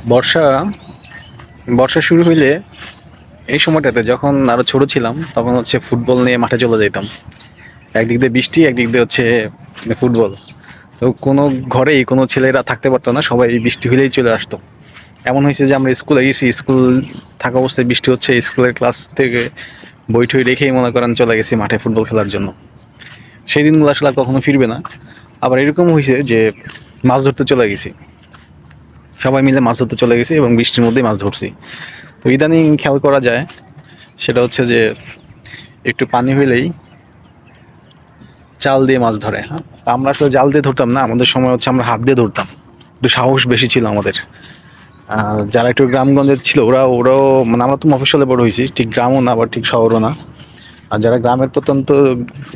বর্ষা বর্ষা শুরু হইলে এই সময়টাতে যখন আরও ছোট ছিলাম, তখন হচ্ছে ফুটবল নিয়ে মাঠে চলে যেতাম একদিক দিয়ে বৃষ্টি, একদিক দিয়ে হচ্ছে ফুটবল। তো কোনো ঘরেই কোনো ছেলেরা থাকতে পারতো না, সবাই বৃষ্টি হলেই চলে আসতো। এমন হয়েছে যে আমরা স্কুলে গেছি, স্কুল থাকা অবস্থায় বৃষ্টি হচ্ছে, স্কুলের ক্লাস থেকে বই টই রেখেই মনে করেন চলে গেছি মাঠে ফুটবল খেলার জন্য। সেই দিনগুলো আসলে কখনো ফিরবে না। আবার এরকম হয়েছে যে মাছ ধরতে চলে গেছি। সবাই মিলে মাছ ধরতে চলে গেছি এবং বৃষ্টির মধ্যেই মাছ ধরছি। তো ইদানিং খেয়াল করা যায়, সেটা হচ্ছে যে একটু পানি হইলেই জাল দিয়ে মাছ ধরে। হ্যাঁ আমরা আসলে জাল দিয়ে ধরতাম না, আমাদের সময় হচ্ছে আমরা হাত দিয়ে ধরতাম। একটু সাহস বেশি ছিল আমাদের। যারা একটু গ্রামগঞ্জের ছিল, ওরা, ওরাও মানে আমরা তো মফস্বলে বড় হয়েছি, ঠিক গ্রামও না আবার ঠিক শহরও না। আর যারা গ্রামের প্রত্যন্ত,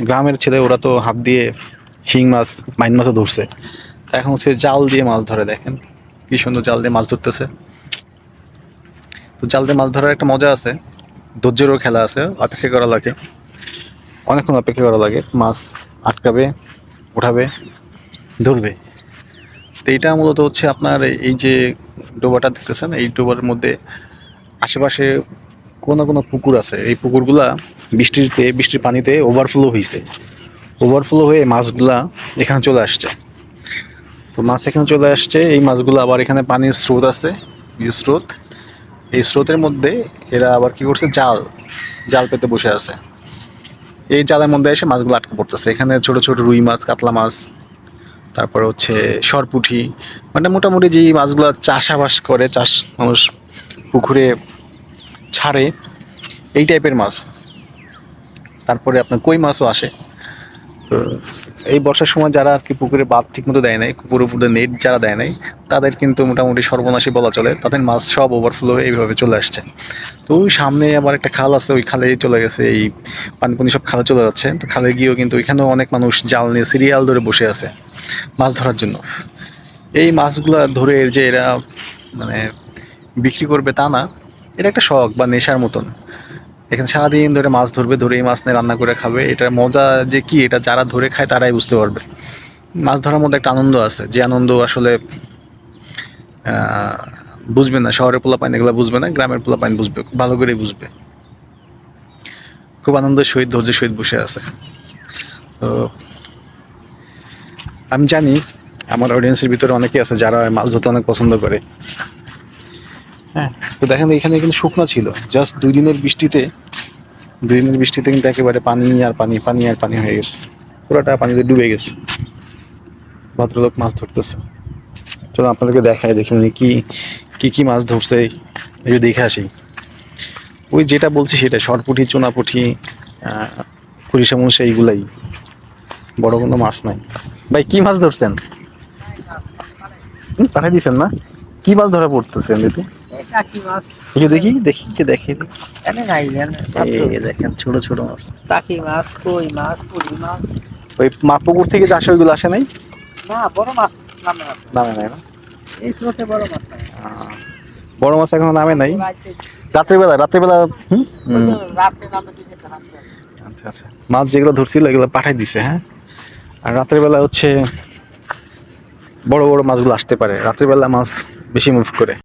গ্রামের ছেলে, ওরা তো হাত দিয়ে শিং মাছ, মাইন মাছও ধরছে। এখন হচ্ছে জাল দিয়ে মাছ ধরে, দেখেন। কি সুন্দর জাল দিয়ে মাছ ধরতেছে। তো জাল দিয়ে মাছ ধরার একটা মজা আছে। ধৈর্যেরও খেলা আছে, অপেক্ষা করা লাগে। অনেকক্ষণ অপেক্ষা করা লাগে, মাছ আটকাবে উঠাবে ধরবে। তো এইটা মূলত হচ্ছে আপনার এই- যে ডোবাটা দেখতেছেন, এই ডোবার মধ্যে আশেপাশে কোনো কোনো পুকুর আছে। এই পুকুরগুলা বৃষ্টিতে, বৃষ্টির পানিতে ওভারফ্লো হয়েছে ওভারফ্লো হয়ে মাছগুলা এখানে চলে আসছে। তো মাছ এখানে চলে আসছে। এই মাছগুলো আবার এখানে পানির স্রোত আছে স্রোত। এই স্রোতের মধ্যে এরা আবার কি করছে? জাল জাল পেতে বসে আছে। এই জালের মধ্যে এসে মাছগুলো আটকে পড়তেছে। এখানে ছোট ছোট রুই মাছ, কাতলা মাছ, তারপরে হচ্ছে সরপুঠি মানে মোটামুটি যেই মাছগুলো চাষাবাস করে, চাষ মানুষ পুকুরে ছাড়ে, এই টাইপের মাছ। তারপরে আপনার কই মাছও আসে। এই বর্ষার সময় যারা আর কি পুকুরে বাদ ঠিক মতো দেয় নাই পুকুর উপরে নেট যারা দেয় নাই, তাদের কিন্তু মোটামুটি সর্বনাশী বলা চলে। তাদের মাছ সব ওভারফ্লো এইভাবে চলে আসছে। তো ওই সামনে আবার একটা খাল আছে, ওই খালে চলে গেছে, এই পানি পানি সব খালে চলে যাচ্ছে। তো খালে গিয়েও কিন্তু ওইখানেও অনেক মানুষ জাল নিয়ে সিরিয়াল ধরে বসে আছে মাছ ধরার জন্য। এই মাছগুলো ধরে যে এরা মানে বিক্রি করবে তা না, এটা একটা শখ বা নেশার মতন। এখানে সারাদিন ধরে মাছ ধরবে ধরে এই মাছ নিয়ে রান্না করে খাবে। এটার মজা যে কি এটা যারা ধরে খায় তারাই বুঝতে পারবে। মাছ ধরার মধ্যে একটা আনন্দ আছে যে আনন্দ আসলে বুঝবে না শহরের পোলাপাইন এগুলো বুঝবে না গ্রামের পোলাপাইন বুঝবে ভালো করেই বুঝবে। খুব আনন্দের সহিত ধৈর্যের সহিত বসে আছে। তো আমি জানি আমার অডিয়েন্সের ভিতরে অনেকে আছে যারা মাছ ধরতে অনেক পছন্দ করে। হ্যাঁ। তো দেখেন এখানে কিন্তু শুকনো ছিল জাস্ট দুই দিনের বৃষ্টিতে দুই দিনের বৃষ্টিতে কিন্তু একেবারে পানি আর পানি পানি আর পানি হয়ে গেছে। পুরোটা পানিতে ডুবে গেছে। ভদ্রলোক মাছ ধরতেছে। চলো আপনাদেরকে দেখায় দেখুন কি কি কি মাছ ধরছে। একটু দেখে আসি। ওই যেটা বলছি সেটা শর্টপুঠি চুনাপুঠি কুড়িশা মুড়িশা এইগুলাই বড় কোনো মাছ নাই। ভাই, কি মাছ ধরছেন? পাঠাই দিয়েছেন না? কি মাছ ধরা পড়তেছেন এমনিতে? টাকি মাছ। একটু দেখি দেখি একটু দেখি এনে। নাই দেখেন ছোট ছোট মাছ। টাকি মাছ কই মাছ পুরি মাছ। ওই মা পুকুর থেকে যে আসে ওইগুলো আসে নাই? না বড় মাছ নামে নামে নাই না? এই স্রোতে বড় মাছ বড় মাছ এখনও নামে নাই? রাতে- রাত্রেবেলা রাত্রেবেলা হুম? ওই হুম, তো রাতে নামে। আচ্ছা আচ্ছা। মাছ যেগুলো ধরছিল এগুলো পাঠাই দিছে হ্যাঁ? আর রাতের হচ্ছে বড় বড় মাছগুলো আসতে পারে। রাতের বেলা মাছ বেশি মুভ করে।